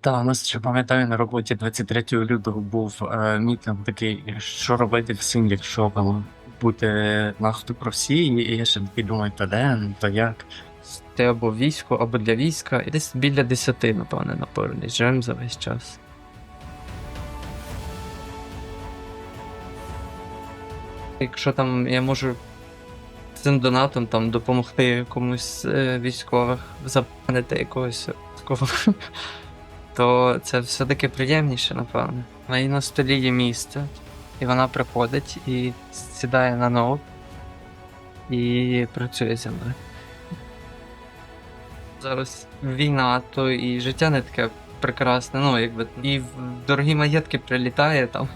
Та, у нас ще пам'ятаю на роботі 23 лютого був е, мітинг такий, що робити всім, якщо там бути про всі, і я ще такий думаю, та де, ну, то як. Ти або військо, або для війська. І десь біля 10, напевне, напевно. Живемо за весь час. Якщо там я можу цим донатом там допомогти комусь е, військових, запевнити якогось військового, то це все-таки приємніше, напевне. В неї на столі є місце, і вона приходить і сідає на ноут і працює зі мною. Зараз війна, то і життя не таке прекрасне. Ну, якби і в дорогі маєтки прилітає там.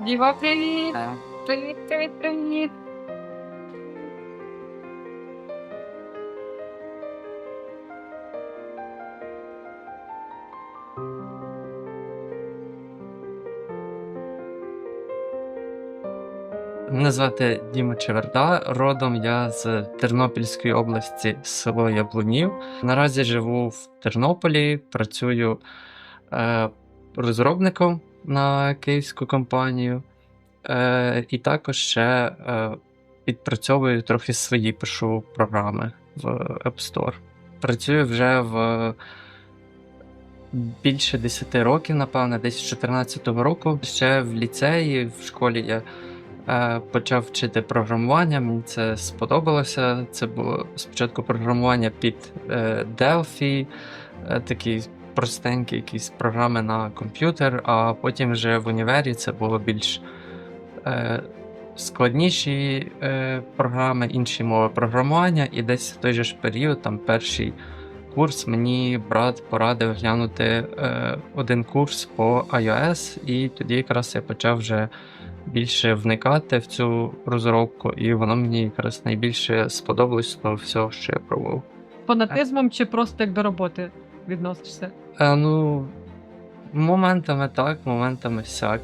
Діва, привіт! Привіт, привіт, привіт! Мене звати Діма Чеверда. Родом я з Тернопільської області, село Яблунів. Наразі живу в Тернополі, працюю е, розробником на київську компанію. Е, і також ще е, відпрацьовую трохи свої пишу програми в App Store. Працюю вже в більше 10 років, напевне, десь з 14 року. Ще в ліцеї, в школі я почав вчити програмування. Мені це сподобалося. Це було спочатку програмування під е, Delphi, е, такі простенькі якісь програми на комп'ютер, а потім вже в універі це було більш е, складніші е, програми, інші мови програмування, і десь в той же ж період, там перший курс, мені брат порадив глянути е, один курс по iOS, і тоді якраз я почав вже більше вникати в цю розробку, і воно мені якраз найбільше сподобалось з того всього, що я пробував. Фанатизмом чи просто як до роботи відносишся? Е, ну, моментами так, моментами сяк.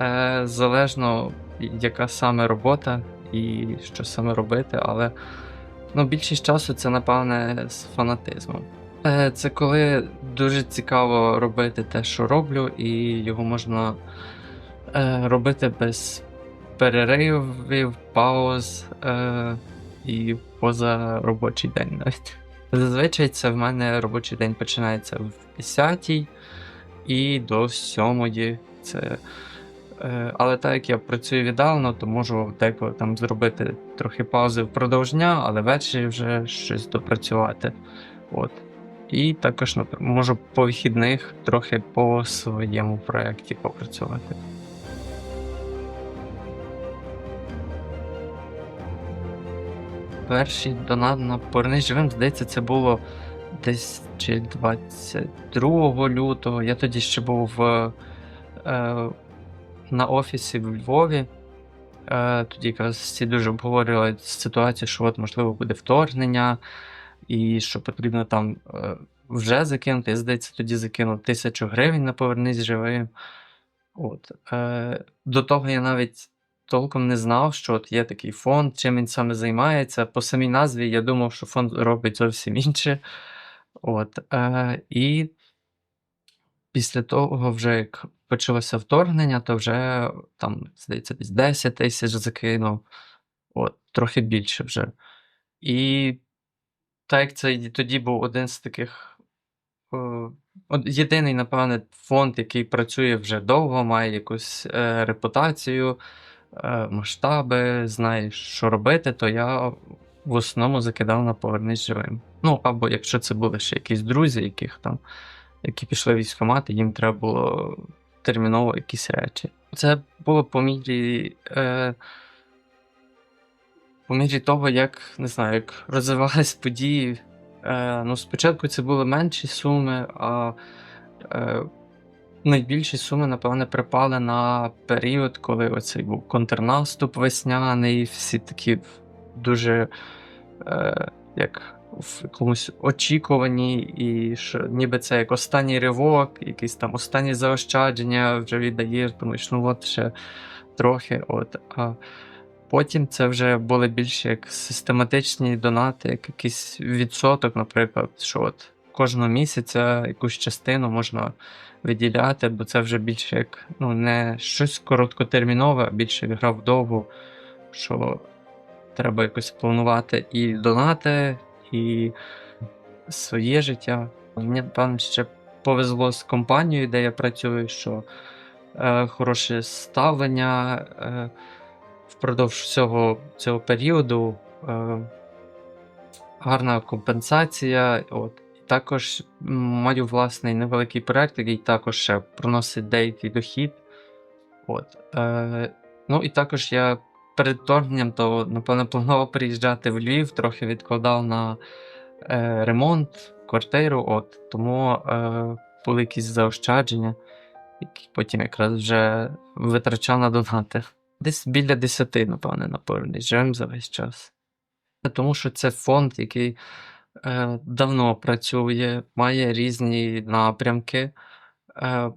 Е, залежно, яка саме робота і що саме робити, але ну, більшість часу це, напевне, з фанатизмом. Е, це коли дуже цікаво робити те, що роблю, і його можна робити без переривів, пауз е, і поза робочий день навіть. Зазвичай це в мене робочий день починається в 10 і до 7. Це, е, але так як я працюю віддалено, то можу деколи там зробити трохи паузи впродовж дня, але ввечері вже щось допрацювати. От. І також можу по вихідних трохи по своєму проєкті попрацювати. Перший донат на Повернись живим, здається, це було десь чи 22 лютого. Я тоді ще був е, на офісі в Львові. Е, тоді якраз всі дуже обговорювали ситуацію, що от можливо буде вторгнення, і що потрібно там е, вже закинути. Я здається, тоді закинув тисячу гривень на Повернись живим. От. Е, до того я навіть толком не знав, що от є такий фонд, чим він саме займається. По самій назві я думав, що фонд робить зовсім інше. От, е, і після того, вже як почалося вторгнення, то вже там, здається, десь 10 тисяч закинув, от, трохи більше вже. І так як це тоді був один з таких. е, Єдиний, напевне, фонд, який працює вже довго, має якусь е, репутацію, масштаби, знає, що робити, то я в основному закидав на повернись живим. Ну, або якщо це були ще якісь друзі, яких там, які пішли в військкомат, їм треба було терміново якісь речі. Це було по мірі. Е, по мірі того, як не знаю, як розвивались події. Е, ну, спочатку це були менші суми, а е, найбільші суми, напевне, припали на період, коли оцей був контрнаступ весняний, всі такі дуже е, як в якомусь очікуванні, і що ніби це як останній ривок, якісь там останні заощадження вже віддаєш, думаєш, ну от ще трохи. От. А Потім це вже були більше як систематичні донати, як якийсь відсоток, наприклад, що от кожного місяця якусь частину можна виділяти, бо це вже більше як ну, не щось короткотермінове, а більше гра вдовгу, що треба якось планувати і донати, і своє життя. Мені, напевно, ще повезло з компанією, де я працюю, що е, хороше ставлення е, впродовж всього цього періоду, е, гарна компенсація. От. Також маю власний невеликий проект, який також ще приносить деякий дохід. От. Е, ну і також я перед вторгненням, то, напевно, планував приїжджати в Львів, трохи відкладав на е, ремонт, квартиру, от, тому е, були якісь заощадження, які потім якраз вже витрачав на донати. Десь біля 10, напевне, напевно, живемо за весь час. Тому що це фонд, який е, давно працює, має різні напрямки. Е,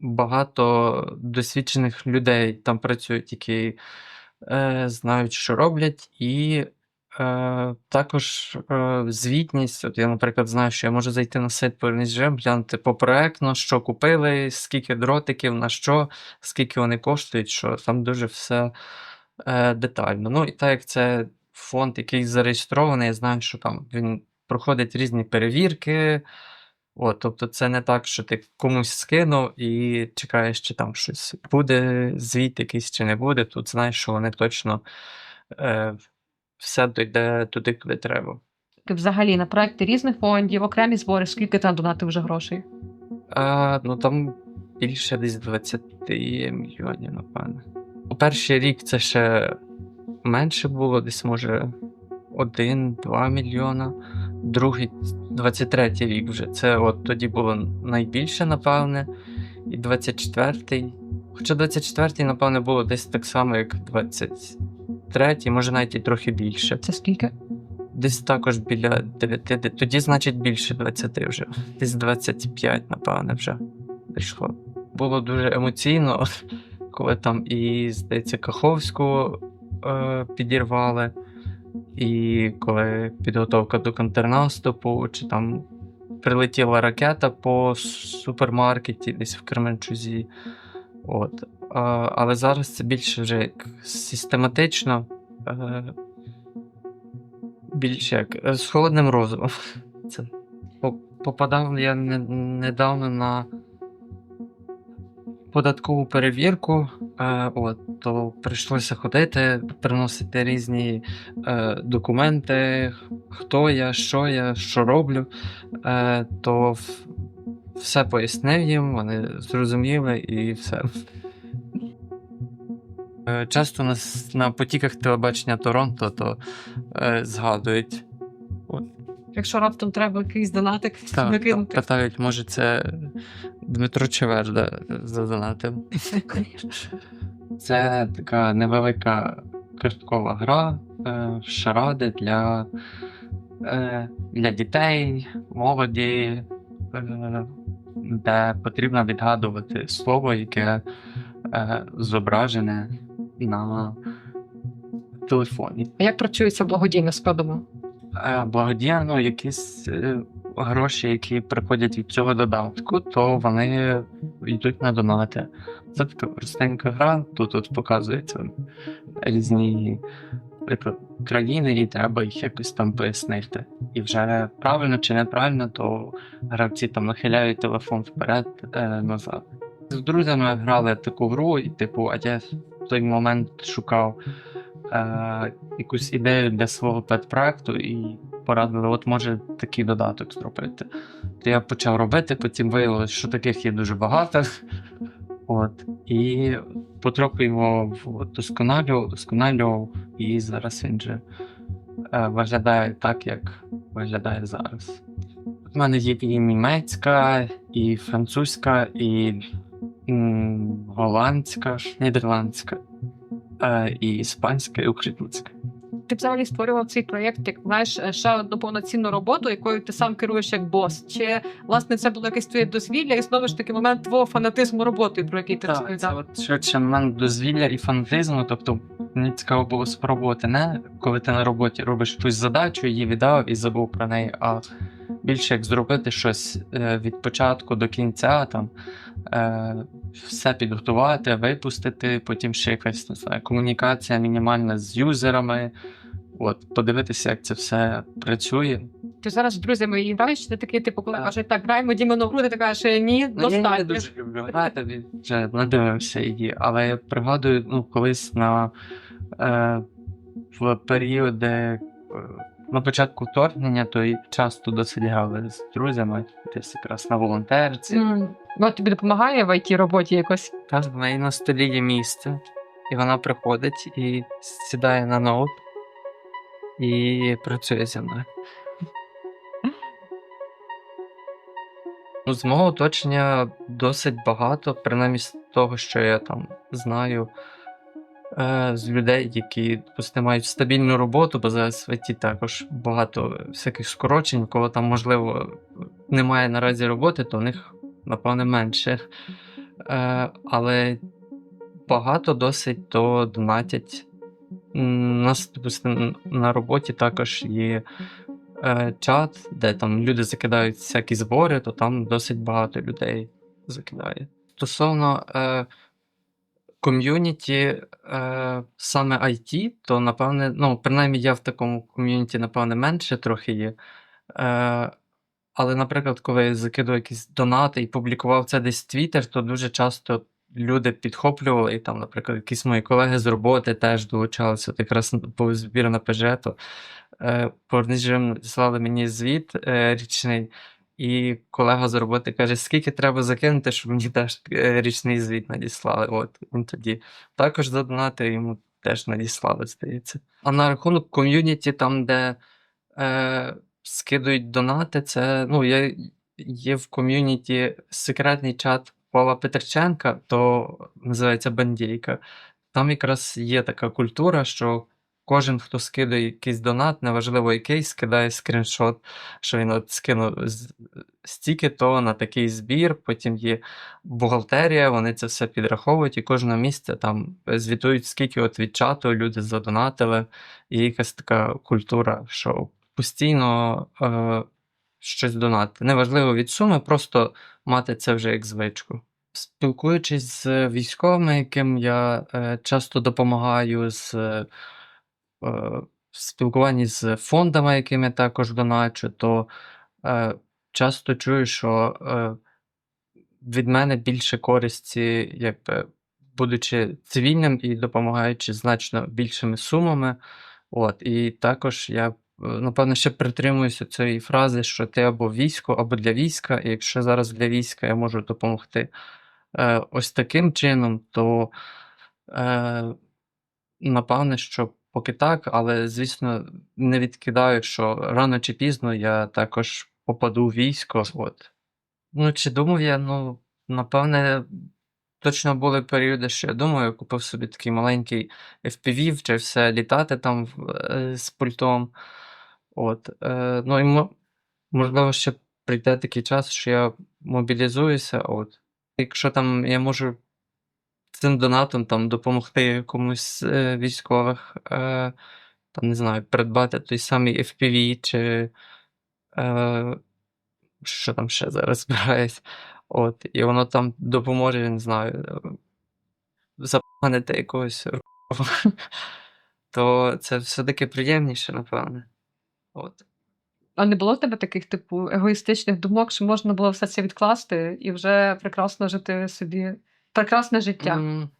багато досвідчених людей там працюють, які е, знають, що роблять, і також звітність. От я, наприклад, знаю, що я можу зайти на сайт «Повернись живим», глянути попроектно, що купили, скільки дротиків, на що, скільки вони коштують, що там дуже все детально. Ну і так як це фонд, який зареєстрований, я знаю, що там він проходить різні перевірки. От, тобто це не так, що ти комусь скинув і чекаєш, чи там щось буде, звіт якийсь чи не буде. Тут знаєш, що вони точно е, все дойде туди, куди треба. Взагалі на проекти різних фондів, окремі збори, скільки там донатив вже грошей? А, ну там більше десь 20 мільйонів, напевне. У перший рік це ще менше було, десь може 1-2 мільйона. Другий, 23 рік вже. Це от тоді було найбільше, напевне. І 24-й. Хоча 24-й, напевне, було десь так само, як 23-й, може навіть і трохи більше. Це скільки? Десь також біля 9, тоді, значить, більше 20 вже. Десь 25, напевне, вже дійшло. Було дуже емоційно, коли там і, здається, Каховську е, підірвали, і коли підготовка до контрнаступу, чи там прилетіла ракета по супермаркеті десь в Кременчузі. От. Але зараз це більше вже як систематично. Е, більше як е, з холодним розумом. Це попадав я недавно на податкову перевірку, е, от, то прийшлося ходити, приносити різні е, документи, хто я, що я, що роблю. Е, то в- все пояснив їм, вони зрозуміли і все. Е, Часто на, на потіках телебачення Торонто то е, згадують. Якщо раптом треба якийсь донатик накинути. питають, може, це Дмитро Чеверда задонатив. Це така невелика карткова гра, е, шаради для, е, для дітей, молоді, е, де потрібно відгадувати слово, яке е, зображене на телефоні. А як працюється благодійна складова? Благодійно ну, якісь е, гроші, які приходять від цього додатку, то вони йдуть на донати. Це така простенька гра. Тут от показуються різні наприклад, країни, і треба їх якось там пояснити. І вже правильно чи неправильно, то гравці там нахиляють телефон вперед, е, назад. З друзями грали таку гру, і типу, а я в той момент шукав е, якусь ідею для свого педпроекту і порадили, от може такий додаток зробити. То я почав робити, потім виявилося, що таких є дуже багато. От. І потроху його вдосконалював, і зараз він же е, виглядає так, як виглядає зараз. У мене є і німецька, і французька, і м, голландська, нідерландська, і іспанська, і українська. ти взагалі створював цей проєкт, як знаєш, ще одну повноцінну роботу, якою ти сам керуєш як бос? Чи власне це було якесь твоє дозвілля, і знову ж таки момент твого фанатизму роботи, про який ти Так, це розповідав? от швидше момент дозвілля і фанатизму. Тобто мені цікаво було спробувати не коли ти на роботі робиш якусь задачу, її віддав і забув про неї, а більше як зробити щось е, від початку до кінця, там е, все підготувати, випустити, потім ще якась не знаю, комунікація мінімальна з юзерами. От, подивитися, як це все працює. Ти зараз з друзями і граєш, ти такий, типу, коли кажуть, так, граємо Дімену гру, ти кажеш, ні, Ну, я не дуже люблю грати, вже надивився її, але я пригадую, ну, колись на е, в періоди е, на початку вторгнення, то і часто досить грали з друзями, десь якраз на волонтерці. М, Ну, тобі допомагає в it роботі якось. Та в неї на столі є місце, і вона приходить і сідає на ноут і працює зі мною. Ну, з мого оточення досить багато, принаймні з того, що я там знаю з людей, які допустимо, мають стабільну роботу, бо зараз в ІТ також багато всяких скорочень, кого там, можливо, немає наразі роботи, то у них, напевне, менше. Е, але багато досить то донатять. У нас, допустимо, на роботі також є е, чат, де там люди закидають всякі збори, то там досить багато людей закидає. Стосовно е, ком'юніті, е, саме IT, то напевне, ну, принаймні я в такому ком'юніті, напевне, менше трохи є. Е, але, наприклад, коли я закидував якісь донати і публікував це десь в Twitter, то дуже часто люди підхоплювали, і там, наприклад, якісь мої колеги з роботи теж долучалися. От якраз був збір на ПЖ, то е, Порнижем надіслали мені звіт е, річний, і колега з роботи каже, скільки треба закинути, щоб мені теж е, річний звіт надіслали. От він тоді також задонатив, йому теж надіслали, здається. А на рахунок ком'юніті, там, де е, скидують донати, це ну, я, є в ком'юніті секретний чат Павла Петрченка, то називається Бандійка. Там якраз є така культура, що кожен, хто скидає якийсь донат, неважливо який, скидає скріншот, що він от скинув стільки то на такий збір, потім є бухгалтерія, вони це все підраховують, і кожного місця там звітують, скільки от від чату люди задонатили, і якась така культура, що постійно е, щось донати. Неважливо від суми, просто мати це вже як звичку. Спілкуючись з військовими, яким я е, часто допомагаю, з в спілкуванні з фондами, яким я також доначу, то е, часто чую, що е, від мене більше користі, якби будучи цивільним і допомагаючи значно більшими сумами. От, і також я, е, напевно, ще притримуюся цієї фрази, що ти або військо, або для війська, і якщо зараз для війська я можу допомогти е, ось таким чином, то е, напевне, що поки так, але, звісно, не відкидаю, що рано чи пізно я також попаду в військо. От. Ну, чи думав я, ну, напевне, точно були періоди, що я думаю, я купив собі такий маленький FPV, вчився літати там е, з пультом. От. Е, ну, і мо- можливо, ще прийде такий час, що я мобілізуюся. От. Якщо там я можу цим донатом там допомогти комусь е, військових, е, там, не знаю, придбати той самий FPV чи е, що там ще зараз збирають. От, і воно там допоможе, я не знаю, е, запанити якогось то це все-таки приємніше, напевне. От. А не було в тебе таких, типу, егоїстичних думок, що можна було все це відкласти і вже прекрасно жити собі прекрасне життя? М,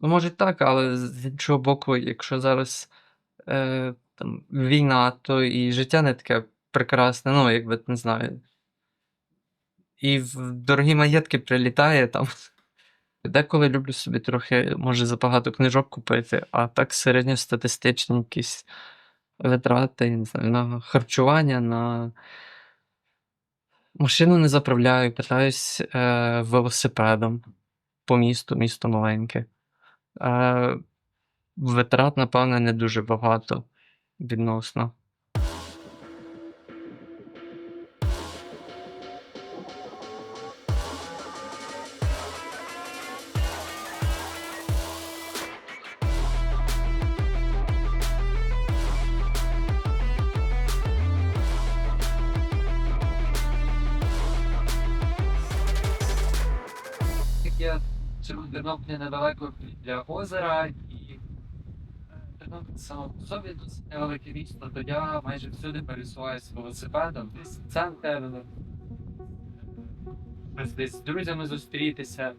Ну, може так, але з іншого боку, якщо зараз е, там, війна, то і життя не таке прекрасне, ну, якби не знаю. І в дорогі маєтки прилітає там. Деколи люблю собі трохи, може, забагато книжок купити, а так середньостатистичні якісь витрати, я не знаю, на харчування, на машину не заправляю, катаюсь е, велосипедом по місту, місто маленьке. Е, Витрат, напевне, не дуже багато відносно. Недалеко для озера і Тернопіль саме по собі досить невелике місто, то я майже всюди пересуваюся велосипедом, десь центр, десь з друзями зустрітися.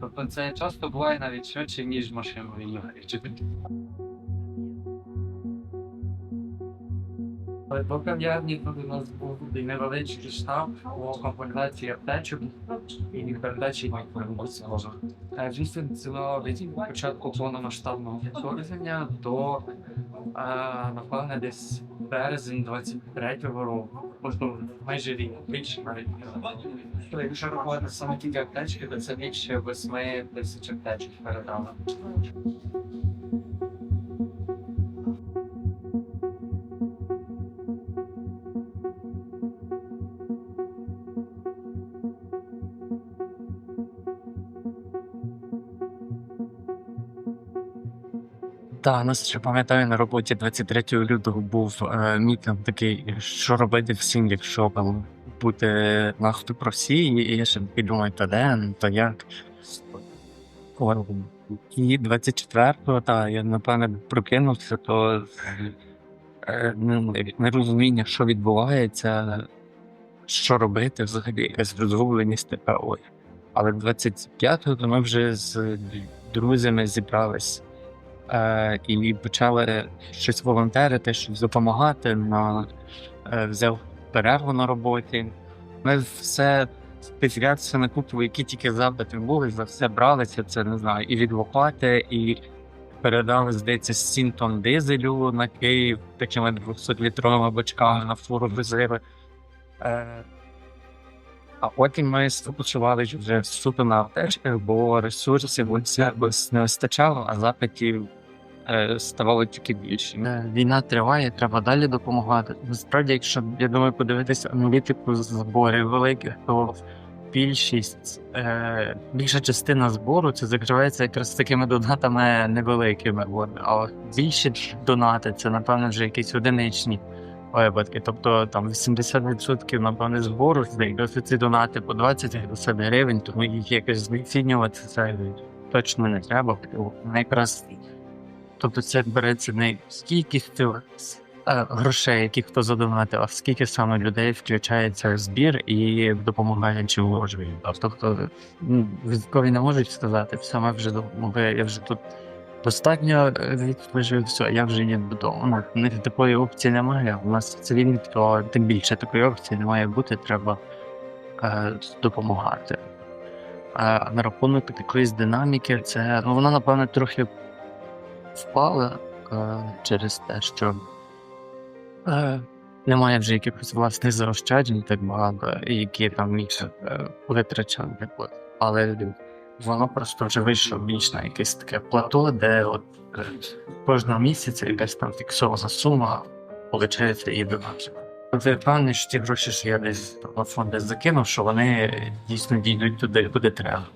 Тобто це часто буває навіть швидше, ніж машиною їхати. Але по кав'ярні тут у нас був невеличкий штаб по комплектації аптечок і передачі інформації. Звісно, це від початку повномасштабного вторгнення до е, напевне десь березень 23-го року. Тобто майже рік, більше навіть. Тобто, Якщо рахувати саме тільки аптечки, то це більше восьми тисяч аптечок передали. Так, у нас ще пам'ятаю на роботі 23 лютого був е, мітинг такий, що робити всім, якщо там бути на автопрофсії, і я ще думаю, то де, ну, то як. І 24-го, так, я напевне прокинувся, то е, ну, нерозуміння, що відбувається, що робити, взагалі якась розгубленість така ой. Але 25-го то ми вже з друзями зібрались е, і почали щось волонтерити, щось допомагати. На, е, взяв перерву на роботі. Ми все підряд на купу, які тільки запити були, за все бралися. Це не знаю, і відвокати, і передали, здається, 7 тонн дизелю на Київ такими 200-літровими бочками на фуру возили. Е, а потім ми сфокусувалися вже суто на аптечках, бо ресурсів якось не вистачало, а запитів е, ставало тільки більше. Е, Війна триває, треба далі допомагати. Насправді, якщо я думаю, подивитися аналітику зборів великих, то більшість, е, більша частина збору це закривається якраз такими донатами невеликими. А от більші донати це, напевно, вже якісь одиничні випадки. Тобто там 80% напевне збору це якраз ці донати по 20 гривень, тому їх якось знецінювати це точно не треба. Вони Тобто це береться не скільки грошей, які хто задонатив, а скільки саме людей включається в збір і допомагає чи вложує. Тобто ну, військові не можуть сказати, ми вже я вже тут достатньо е, все, я вже їду додому. Ну, такої опції немає. У нас цивільні, то тим більше такої опції не має бути, треба е, допомагати. А на рахунок такої динаміки, це ну вона напевно трохи впала е, через те, що е, немає вже якихось власних заощаджень так багато, які там міг е, витрачати. Але воно просто вже вийшло більш на якесь таке плато, де от е, кожного місяця якась там фіксована сума виходить і донатить. Це впевнений, що ті гроші, що я десь на фонд десь закинув, що вони дійсно дійдуть туди, куди треба.